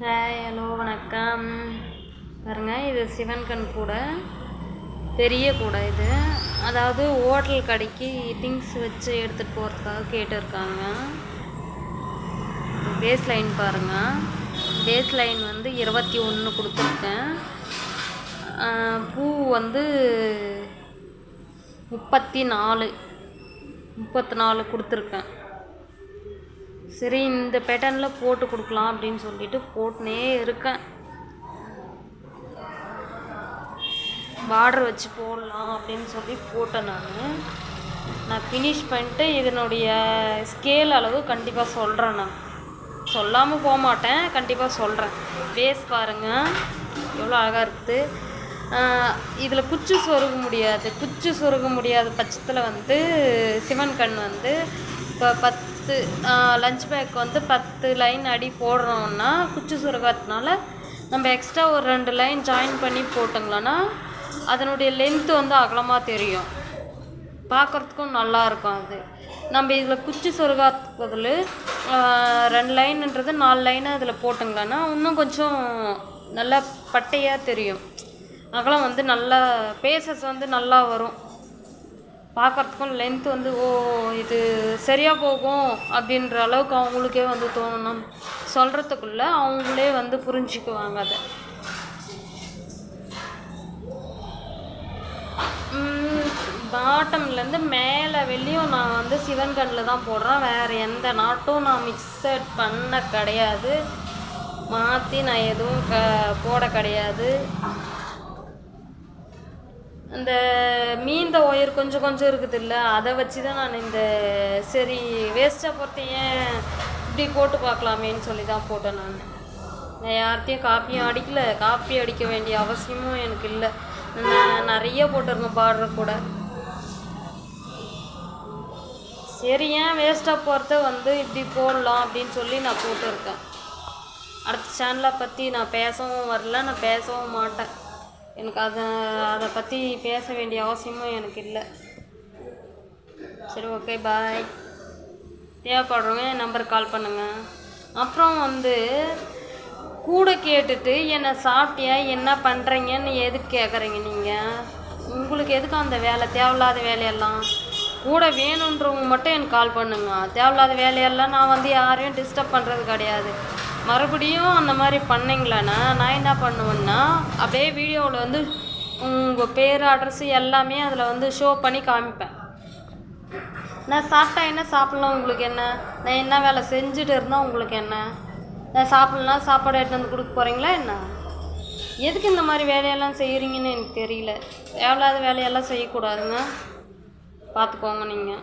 Hi hello வணக்கம். பாருங்கள் இது சிவன் கண் கூடை. பெரிய கூடை இது. அதாவது ஹோட்டல் கடைக்கு திங்ஸ் வச்சு எடுத்துகிட்டு போகிறதுக்காக கேட்டிருக்காங்க. பேஸ் லைன் பாருங்கள் பேஸ் லைன் வந்து இருபத்தி ஒன்று கொடுத்துருக்கேன். பூ வந்து முப்பத்தி நாலு. முப்பத்தி நாலு கொடுத்துருக்கேன். சரி இந்த பேட்டர்னில் போட்டு கொடுக்கலாம் அப்படின்னு சொல்லிட்டு போட்டுனே இருக்கேன். பார்டர் வச்சு போடலாம் அப்படின்னு சொல்லி போட்டேன் நான். நான் ஃபினிஷ் பண்ணிட்டு இதனுடைய ஸ்கேல் அளவு கண்டிப்பாக சொல்கிறேன் நான். சொல்லாமல் போக மாட்டேன் கண்டிப்பாக சொல்கிறேன் பேஸ் பாருங்கள் எவ்வளோ அழகாக இருக்குது. இதில் குச்சி சொருக முடியாது. குச்சி சொருக முடியாத பட்சத்தில் வந்து சிவன் கண் வந்து இப்போ பத்து லஞ்ச் பேக் வந்து பத்து லைன் அடி போடுறோம்னா குச்சி சுரகாத்தினால நம்ம எக்ஸ்ட்ரா ஒரு ரெண்டு லைன் ஜாயின் பண்ணி போட்டோங்களோன்னா அதனுடைய லென்த்து வந்து அகலமாக தெரியும். பார்க்குறதுக்கும் நல்லாயிருக்கும் அது. நம்ம இதில் குச்சி சொருகாத்துக்கு பதில் ரெண்டு லைன்ன்றது நாலு லைனை அதில் போட்டுங்களான்னா இன்னும் கொஞ்சம் நல்லா பட்டையாக தெரியும். அகலம் வந்து நல்லா பேசஸ் வந்து நல்லா வரும். பார்க்குறதுக்கும் லென்த் வந்து ஓ இது சரியாக போகும் அப்படின்ற அளவுக்கு அவங்களுக்கே வந்து தோணும். சொல்கிறதுக்குள்ளே அவங்களே வந்து புரிஞ்சுக்குவாங்க அதை. பாட்டம்லேருந்து மேலே வெளியும் நான் வந்து சிவன் கண்ணில் தான் போடுறேன். வேறு எந்த நாட்டும் நான் மிக்சட் பண்ண கிடையாது. மாற்றி நான் எதுவும் க போட கிடையாது. அந்த மீந்த ஒயர் கொஞ்சம் கொஞ்சம் இருக்குது இல்லை அதை வச்சு தான் நான் இந்த சரி வேஸ்ட்டாக பொறுத்த ஏன் இப்படி போட்டு பார்க்கலாமேன்னு சொல்லி தான் போட்டேன் நான். நான் யார்கிட்டையும் காப்பியும் அடிக்கல. காப்பி அடிக்க வேண்டிய அவசியமும் எனக்கு இல்லை. நான் நிறைய போட்டிருந்தேன் பாடுற கூட. சரி ஏன் வேஸ்ட்டாக போகிறத வந்து இப்படி போடலாம் அப்படின்னு சொல்லி நான் போட்டிருக்கேன். அடுத்த சேனலை பற்றி நான் பேசவும் வரல. நான் பேசவும் மாட்டேன். எனக்கு அதை அதை பற்றி பேச வேண்டிய அவசியமும் எனக்கு இல்லை. சரி ஓகே பாய் தேவைப்படுறவங்க என் நம்பருக்கு கால் பண்ணுங்கள் அப்புறம் வந்து கூட கேட்டுட்டு என்னை சாப்பிட்டியா என்ன பண்ணுறீங்கன்னு எதுக்கு கேட்குறீங்க நீங்கள் உங்களுக்கு எதுக்கு அந்த வேலை? தேவையில்லாத வேலையெல்லாம். கூட வேணுன்றவங்க மட்டும் எனக்கு கால் பண்ணுங்க. தேவையில்லாத வேலையெல்லாம் நான் வந்து யாரையும் டிஸ்டர்ப் பண்ணுறது கிடையாது. மறுபடியும் அந்த மாதிரி பண்ணிங்களாண்ணா? நான் என்ன பண்ணுவேன்னா அப்படியே வீடியோவில் வந்து உங்கள் பேர் அட்ரஸ் எல்லாமே அதில் வந்து ஷோ பண்ணி காமிப்பேன். நான் சாப்பிட்டா என்ன சாப்பிட்லாம் உங்களுக்கு என்ன? நான் என்ன வேலை செஞ்சுட்டு இருந்தால் உங்களுக்கு என்ன? நான் சாப்பிட்லாம் சாப்பாடு எடுத்து வந்து கொடுக்க போகிறீங்களா என்ன? எதுக்கு இந்த மாதிரி வேலையெல்லாம் செய்கிறீங்கன்னு எனக்கு தெரியல. தேவையில்லாத வேலையெல்லாம் செய்யக்கூடாதுங்க பார்த்துக்கோங்க நீங்கள்